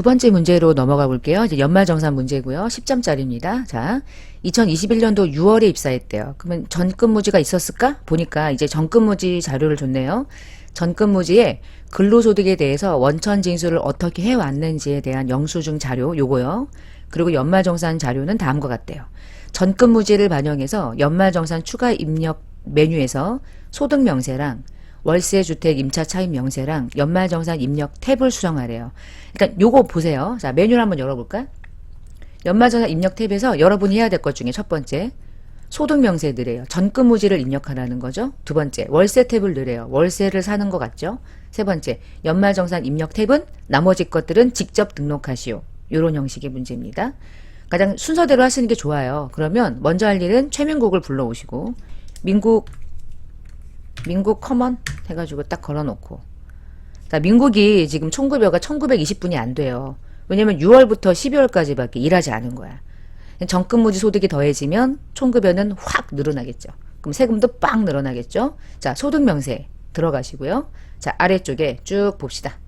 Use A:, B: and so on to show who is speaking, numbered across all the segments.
A: 두 번째 문제로 넘어가 볼게요. 이제 연말정산 문제고요. 10점짜리입니다. 자, 2021년도 6월에 입사했대요. 그러면 전근무지가 있었을까? 보니까 이제 전근무지 자료를 줬네요. 전근무지에 근로소득에 대해서 원천 징수를 어떻게 해왔는지에 대한 영수증 자료 요거요. 그리고 연말정산 자료는 다음과 같대요. 전근무지를 반영해서 연말정산 추가 입력 메뉴에서 소득 명세랑 월세 주택 임차 차입 명세랑 연말 정산 입력 탭을 수정하래요. 일단 요거 보세요. 자, 메뉴를 한번 열어볼까? 연말 정산 입력 탭에서 여러분이 해야 될 것 중에 첫 번째 소득 명세 넣으래요. 전근무지를 입력하라는 거죠. 두 번째 월세 탭을 넣으래요. 월세를 사는 것 같죠. 세 번째 연말정산 입력 탭은 나머지 것들은 직접 등록하시오. 요런 형식의 문제입니다. 가장 순서대로 하시는 게 좋아요. 그러면 먼저 할 일은 최민국을 불러오시고 민국 민국 커먼 해가지고 딱 걸어놓고 자 민국이 지금 총급여가 1920분이 안 돼요. 왜냐면 6월부터 12월까지밖에 일하지 않은 거야. 정근무지 소득이 더해지면 총급여는 확 늘어나겠죠. 그럼 세금도 빵 늘어나겠죠. 자 소득 명세 들어가시고요. 자 아래쪽에 쭉 봅시다.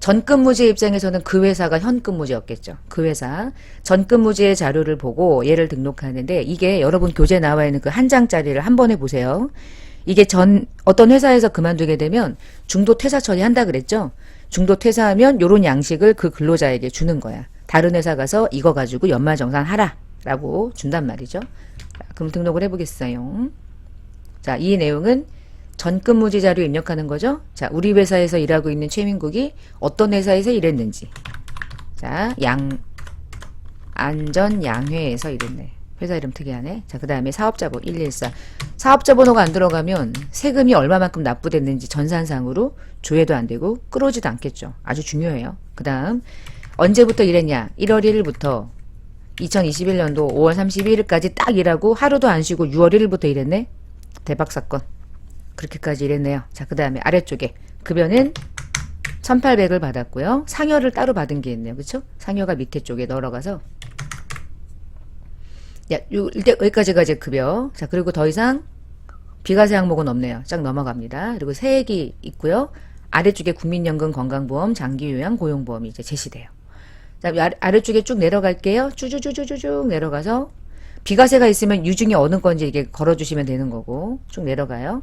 A: 전근무지 입장에서는 그 회사가 현근무지였겠죠. 그 회사 전근무지의 자료를 보고 얘를 등록하는데 이게 여러분 교재 나와 있는 그 한 장짜리를 한 번에 보세요. 이게 전 어떤 회사에서 그만두게 되면 중도 퇴사 처리한다 그랬죠. 중도 퇴사하면 요런 양식을 그 근로자에게 주는 거야. 다른 회사 가서 이거 가지고 연말 정산 하라 라고 준단 말이죠. 자, 그럼 등록을 해보겠어요. 자, 이 내용은 전근무지 자료 입력하는 거죠. 자, 우리 회사에서 일하고 있는 최민국이 어떤 회사에서 일했는지. 자, 양 안전 양회에서 일했네. 회사 이름 특이하네. 자, 그 다음에 사업자 번호 114. 사업자 번호가 안 들어가면 세금이 얼마만큼 납부됐는지 전산상으로 조회도 안 되고 끌어오지도 않겠죠. 아주 중요해요. 그 다음, 언제부터 일했냐? 1월 1일부터 2021년도 5월 31일까지 딱 일하고 하루도 안 쉬고 6월 1일부터 일했네? 대박 사건. 그렇게까지 일했네요. 자, 그 다음에 아래쪽에 급여는 1800을 받았고요. 상여를 따로 받은 게 있네요. 그쵸? 상여가 밑에 쪽에 넣어가서 야, 요, 이때 여기까지가 이제 급여. 자, 그리고 더 이상 비과세 항목은 없네요. 쫙 넘어갑니다. 그리고 세액이 있고요. 아래쪽에 국민연금 건강보험, 장기요양, 고용보험이 이제 제시돼요. 자, 아래, 아래쪽에 쭉 내려갈게요. 쭈쭈쭈쭈쭉 내려가서 비과세가 있으면 유중에 어느 건지 이렇게 걸어주시면 되는 거고 쭉 내려가요.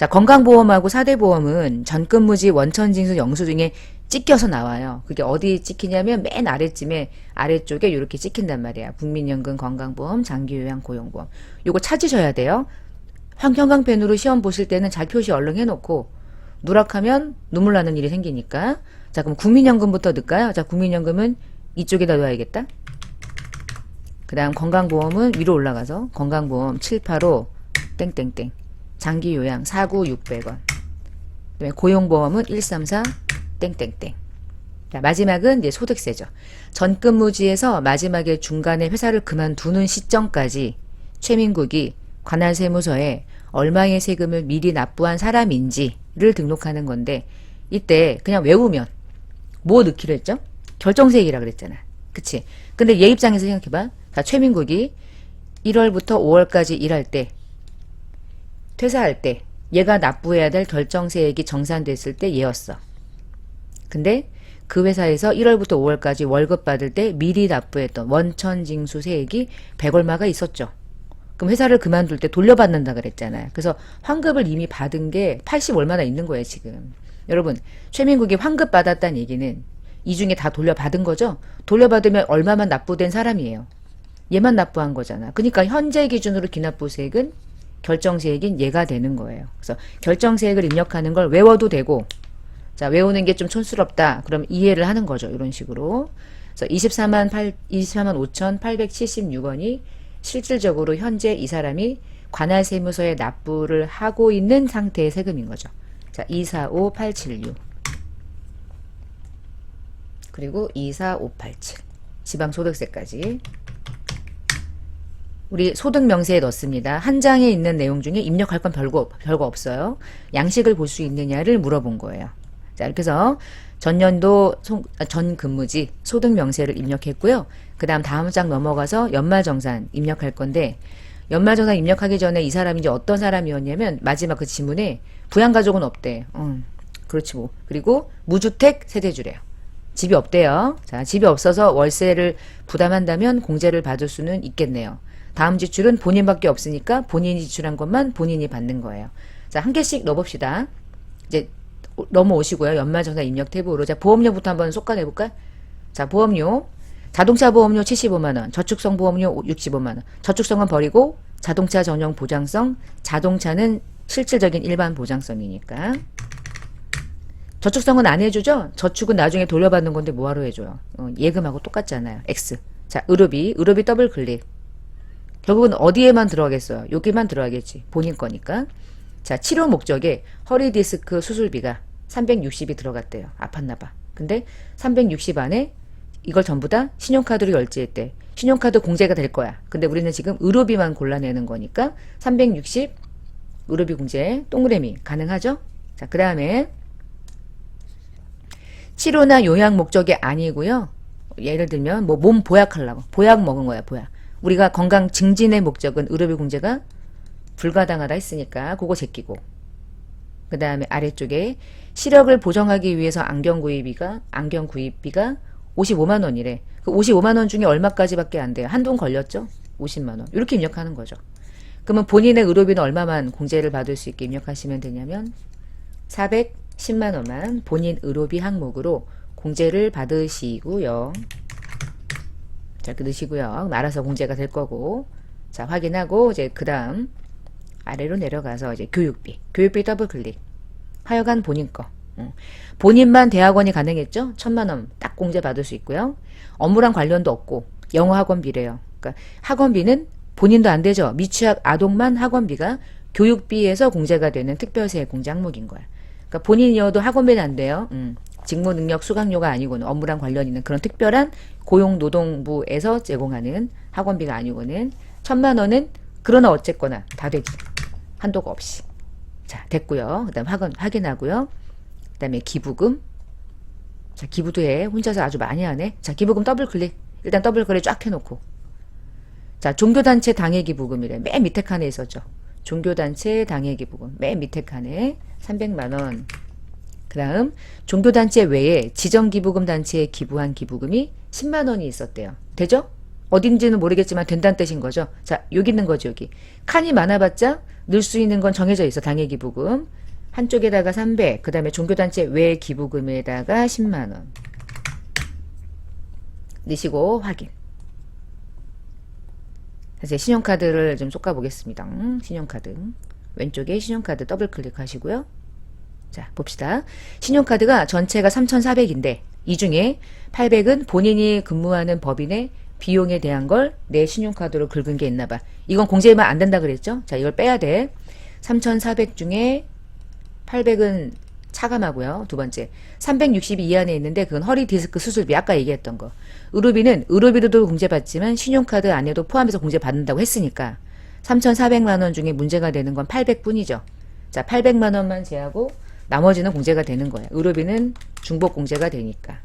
A: 자, 건강보험하고 사대보험은 전근무지 원천징수 영수증에 찍혀서 나와요. 그게 어디 찍히냐면 맨 아래쯤에 아래쪽에 이렇게 찍힌단 말이야. 국민연금, 건강보험, 장기요양, 고용보험. 요거 찾으셔야 돼요. 환경강펜으로 시험 보실 때는 잘 표시 얼른 해놓고 누락하면 눈물 나는 일이 생기니까. 자, 그럼 국민연금부터 넣을까요? 자, 국민연금은 이쪽에다 넣어야겠다. 그 다음 건강보험은 위로 올라가서 건강보험 785 땡땡땡 장기 요양 49 600원 그다음에 고용보험은 134 땡땡땡 자, 마지막은 이제 소득세죠. 전근무지에서 마지막에 중간에 회사를 그만두는 시점까지 최민국이 관할 세무서에 얼마의 세금을 미리 납부한 사람인지를 등록하는 건데 이때 그냥 외우면 뭐 넣기로 했죠? 결정세액이라 그랬잖아. 그치? 근데 얘 입장에서 생각해봐. 자, 최민국이 1월부터 5월까지 일할 때, 퇴사할 때, 얘가 납부해야 될 결정세액이 정산됐을 때 얘였어. 근데 그 회사에서 1월부터 5월까지 월급 받을 때 미리 납부했던 원천징수 세액이 100얼마가 있었죠. 그럼 회사를 그만둘 때 돌려받는다 그랬잖아요. 그래서 환급을 이미 받은 게 80 얼마나 있는 거예요, 지금. 여러분, 최민국이 환급 받았다는 얘기는 이 중에 다 돌려받은 거죠? 돌려받으면 얼마만 납부된 사람이에요. 얘만 납부한 거잖아. 그러니까 현재 기준으로 기납부세액은 결정세액인 얘가 되는 거예요. 그래서 결정세액을 입력하는 걸 외워도 되고, 자, 외우는 게 좀 촌스럽다. 그럼 이해를 하는 거죠. 이런 식으로. 그래서 24만 8, 24만 5,876원이 실질적으로 현재 이 사람이 관할 세무서에 납부를 하고 있는 상태의 세금인 거죠. 자, 245876. 그리고 24587. 지방소득세까지. 우리 소득 명세에 넣습니다. 한 장에 있는 내용 중에 입력할 건 별거, 별거 없어요. 양식을 볼 수 있느냐를 물어본 거예요. 자, 이렇게 해서 전년도 소, 아, 전 근무지 소득 명세를 입력했고요. 그 다음 다음 장 넘어가서 연말정산 입력할 건데, 연말정산 입력하기 전에 이 사람이 이제 어떤 사람이었냐면, 마지막 그 지문에 부양가족은 없대. 음, 그렇지 뭐. 그리고 무주택 세대주래요. 집이 없대요. 자, 집이 없어서 월세를 부담한다면 공제를 받을 수는 있겠네요. 다음 지출은 본인밖에 없으니까 본인이 지출한 것만 본인이 받는 거예요. 자, 한 개씩 넣어봅시다. 이제 넘어오시고요. 연말정산 입력 탭으로. 자, 보험료부터 한번 쏙가내볼까? 자, 보험료. 자동차 보험료 75만원, 저축성 보험료 65만원. 저축성은 버리고 자동차 전용 보장성, 자동차는 실질적인 일반 보장성이니까. 저축성은 안 해주죠? 저축은 나중에 돌려받는 건데 뭐하러 해줘요? 어, 예금하고 똑같잖아요. X. 자, 의료비. 의료비 더블 클릭. 결국은 어디에만 들어가겠어요? 여기만 들어가겠지. 본인 거니까. 자, 치료 목적에 허리 디스크 수술비가 360이 들어갔대요. 아팠나 봐. 근데 360 안에 이걸 전부 다 신용카드로 결제했대. 신용카드 공제가 될 거야. 근데 우리는 지금 의료비만 골라내는 거니까 360 의료비 공제 동그라미 가능하죠? 자, 그 다음에 치료나 요양 목적이 아니고요. 예를 들면 뭐 몸 보약하려고 보약 먹은 거야 보약. 우리가 건강 증진의 목적은 의료비 공제가 불가당하다 했으니까 그거 제끼고 그 다음에 아래쪽에 시력을 보정하기 위해서 안경 구입비가 안경 구입비가 55만 원이래. 그 55만 원 중에 얼마까지밖에 안 돼요. 한돈 걸렸죠? 50만 원. 이렇게 입력하는 거죠. 그러면 본인의 의료비는 얼마만 공제를 받을 수 있게 입력하시면 되냐면 410만 원만 본인 의료비 항목으로 공제를 받으시고요. 자, 이렇게 넣으시고요. 알아서 공제가 될 거고. 자, 확인하고 이제 그 다음 아래로 내려가서 이제 교육비. 교육비 더블 클릭. 하여간 본인 거. 어. 본인만 대학원이 가능했죠? 천만 원 딱 공제 받을 수 있고요. 업무랑 관련도 없고 영어 학원비래요. 그러니까 학원비는 본인도 안 되죠. 미취학 아동만 학원비가 교육비에서 공제가 되는 특별세 공제 항목인 거야. 그러니까 본인이어도 학원비는 안 돼요. 음. 직무 능력 수강료가 아니고는 업무랑 관련 있는 그런 특별한 고용노동부에서 제공하는 학원비가 아니고는 천만 원은 그러나 어쨌거나 다 되지. 한도가 없이. 자, 됐고요. 그다음 확인 확인하고요. 그다음에 기부금. 자, 기부도 해. 혼자서 아주 많이 하네. 자, 기부금 더블 클릭. 일단 더블 클릭 쫙 해놓고. 자, 종교단체 당해 기부금이래. 맨 밑에 칸에 있었죠. 종교단체 당해 기부금. 맨 밑에 칸에 300만원. 그 다음, 종교단체 외에 지정기부금 단체에 기부한 기부금이 10만 원이 있었대요. 되죠? 어딘지는 모르겠지만 된다는 뜻인 거죠. 자, 여기 있는 거죠, 여기. 칸이 많아봤자 넣을 수 있는 건 정해져 있어, 당해 기부금. 한쪽에다가 300, 그 다음에 종교단체 외 기부금에다가 10만원. 넣으시고 확인. 이제 신용카드를 좀 쏟아 보겠습니다. 음, 신용카드. 왼쪽에 신용카드 더블 클릭하시고요. 자, 봅시다. 신용카드가 전체가 3,400인데 이 중에 800은 본인이 근무하는 법인의 비용에 대한 걸 내 신용카드로 긁은 게 있나 봐. 이건 공제만 안 된다 그랬죠? 자, 이걸 빼야 돼. 3,400 중에 800은 차감하고요. 두 번째. 360이 이 안에 있는데 그건 허리 디스크 수술비 아까 얘기했던 거. 의료비는 의료비로도 공제받지만 신용카드 안에도 포함해서 공제받는다고 했으니까 3,400만 원 중에 문제가 되는 건 800뿐이죠. 자, 800만 원만 제하고 나머지는 공제가 되는 거예요. 의료비는 중복 공제가 되니까.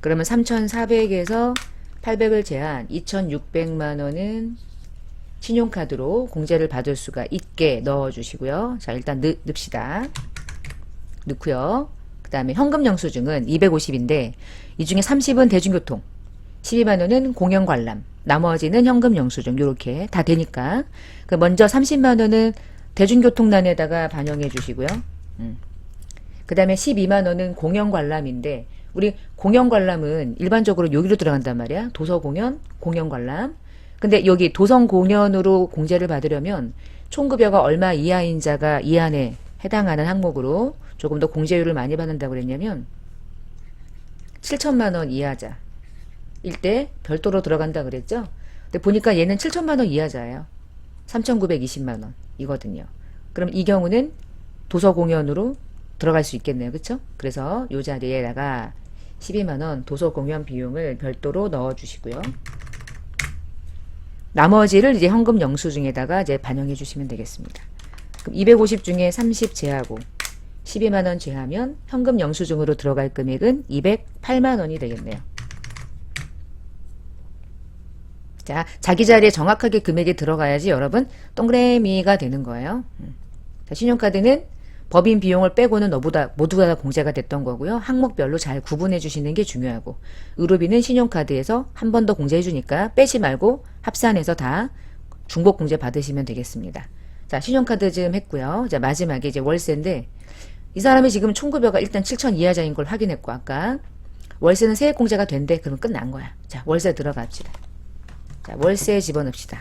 A: 그러면 3,400에서 800을 제한 2,600만 원은 신용카드로 공제를 받을 수가 있게 넣어주시고요. 자, 일단 넣, 넣읍시다. 넣고요. 그 다음에 현금 영수증은 250인데 이 중에 30은 대중교통, 12만 원은 공연 관람, 나머지는 현금 영수증 요렇게 다 되니까 그 먼저 30만 원은 대중교통난에다가 반영해 주시고요. 음. 그 다음에 12만 원은 공연 관람인데 우리 공연 관람은 일반적으로 여기로 들어간단 말이야. 도서 공연, 공연 관람. 근데 여기 도성 공연으로 공제를 받으려면 총급여가 얼마 이하인 자가 이 안에 해당하는 항목으로 조금 더 공제율을 많이 받는다고 그랬냐면 7천만 원 이하자 일때 별도로 들어간다 그랬죠? 근데 보니까 얘는 7천만 원 이하자예요. 3,920만 원 이거든요. 그럼 이 경우는 도서 공연으로 들어갈 수 있겠네요. 그쵸? 그래서 요 자리에다가 12만 원 도서 공연 비용을 별도로 넣어 주시고요. 나머지를 이제 현금 영수증에다가 이제 반영해 주시면 되겠습니다. 그럼 250 중에 30 제하고 12만 원 제하면 현금 영수증으로 들어갈 금액은 208만 원이 되겠네요. 자, 자기 자리에 정확하게 금액이 들어가야지 여러분 동그라미가 되는 거예요. 음. 자, 신용카드는 법인 비용을 빼고는 너보다 모두가 다 공제가 됐던 거고요. 항목별로 잘 구분해 주시는 게 중요하고 의료비는 신용카드에서 한 번 더 공제해 주니까 빼지 말고 합산해서 다 중복 공제 받으시면 되겠습니다. 자, 신용카드 좀 했고요. 자, 마지막에 이제 월세인데 이 사람이 지금 총급여가 일단 7천 이하자인 걸 확인했고 아까 월세는 세액 공제가 된대. 그러면 끝난 거야. 자, 월세 들어갑시다. 자, 월세에 집어넣읍시다.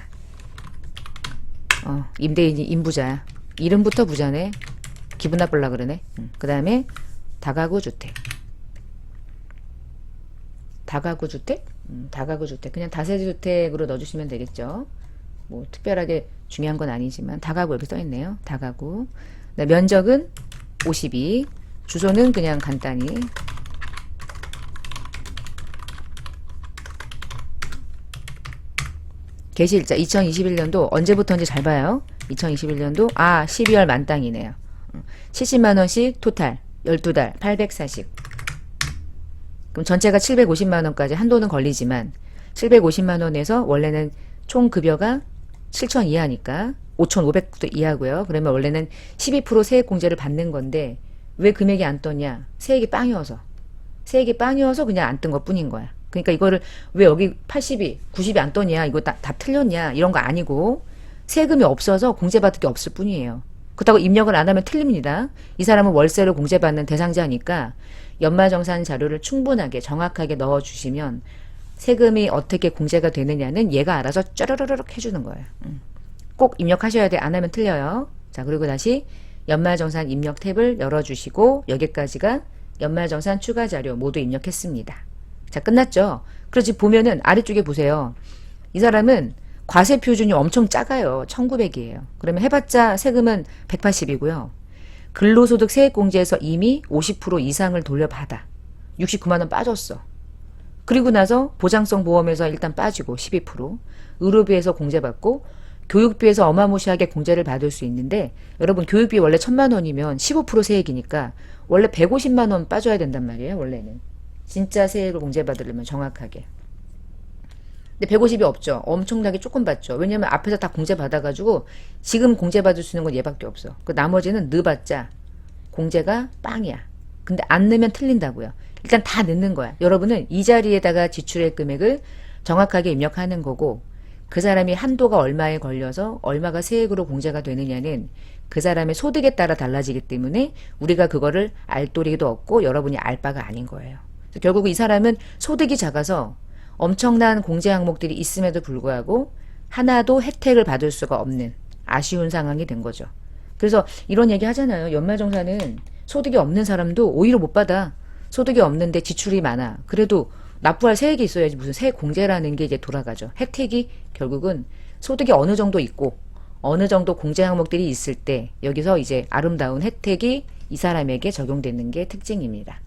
A: 어, 임대인이 임부자야. 이름부터 부자네. 기분 나쁠라 그러네. 그 다음에 다가구 주택. 다가구 주택? 음, 다가구 주택. 그냥 다세대 주택으로 넣어주시면 되겠죠. 뭐 특별하게 중요한 건 아니지만 다가구 이렇게 써있네요. 다가구. 네, 면적은 52. 주소는 그냥 간단히 개시일자 2021년도 언제부터인지 잘 봐요. 2021년도 아 12월 만땅이네요. 70만 원씩 토탈 12달 840. 그럼 전체가 750만 원까지 한도는 걸리지만 750만 원에서 원래는 총 급여가 7천 이하니까 5,500도 이하고요. 그러면 원래는 12% 세액 공제를 받는 건데 왜 금액이 안 떴냐? 세액이 빵이어서. 세액이 빵이어서 그냥 안 뜬 것 뿐인 거야. 그러니까 이거를 왜 여기 80이, 90이 안 떠냐? 이거 다, 다 틀렸냐? 이런 거 아니고 세금이 없어서 공제받을 게 없을 뿐이에요. 그렇다고 입력을 안 하면 틀립니다. 이 사람은 월세를 공제받는 대상자니까 연말정산 자료를 충분하게 정확하게 넣어주시면 세금이 어떻게 공제가 되느냐는 얘가 알아서 쩌르르륵 해주는 거예요. 음. 꼭 입력하셔야 돼. 안 하면 틀려요. 자, 그리고 다시 연말정산 입력 탭을 열어주시고 여기까지가 연말정산 추가 자료 모두 입력했습니다. 자, 끝났죠? 그렇지 보면은 아래쪽에 보세요. 이 사람은 과세 표준이 엄청 작아요. 1900이에요. 그러면 해봤자 세금은 180이고요. 근로소득 세액공제에서 이미 50% 이상을 돌려받아. 69만원 빠졌어. 그리고 나서 보장성 보험에서 일단 빠지고 12%, 의료비에서 공제받고 교육비에서 어마무시하게 공제를 받을 수 있는데 여러분 교육비 원래 천만 원이면 15% 세액이니까 원래 150만 원 빠져야 된단 말이에요. 원래는 진짜 세액을 공제받으려면 정확하게. 근데 150이 없죠. 엄청나게 조금 받죠. 왜냐면 앞에서 다 공제 받아가지고 지금 공제 받을 수 있는 건 얘밖에 없어. 그 나머지는 넣어봤자 공제가 빵이야. 근데 안 넣으면 틀린다고요. 일단 다 넣는 거야. 여러분은 이 자리에다가 지출할 금액을 정확하게 입력하는 거고 그 사람이 한도가 얼마에 걸려서 얼마가 세액으로 공제가 되느냐는 그 사람의 소득에 따라 달라지기 때문에 우리가 그거를 알 도리도 없고 여러분이 알 바가 아닌 거예요. 결국 이 사람은 소득이 작아서 엄청난 공제 항목들이 있음에도 불구하고 하나도 혜택을 받을 수가 없는 아쉬운 상황이 된 거죠. 그래서 이런 얘기 하잖아요. 연말정산은 소득이 없는 사람도 오히려 못 받아. 소득이 없는데 지출이 많아. 그래도 납부할 세액이 있어야지 무슨 세액 공제라는 게 이제 돌아가죠. 혜택이 결국은 소득이 어느 정도 있고 어느 정도 공제 항목들이 있을 때 여기서 이제 아름다운 혜택이 이 사람에게 적용되는 게 특징입니다.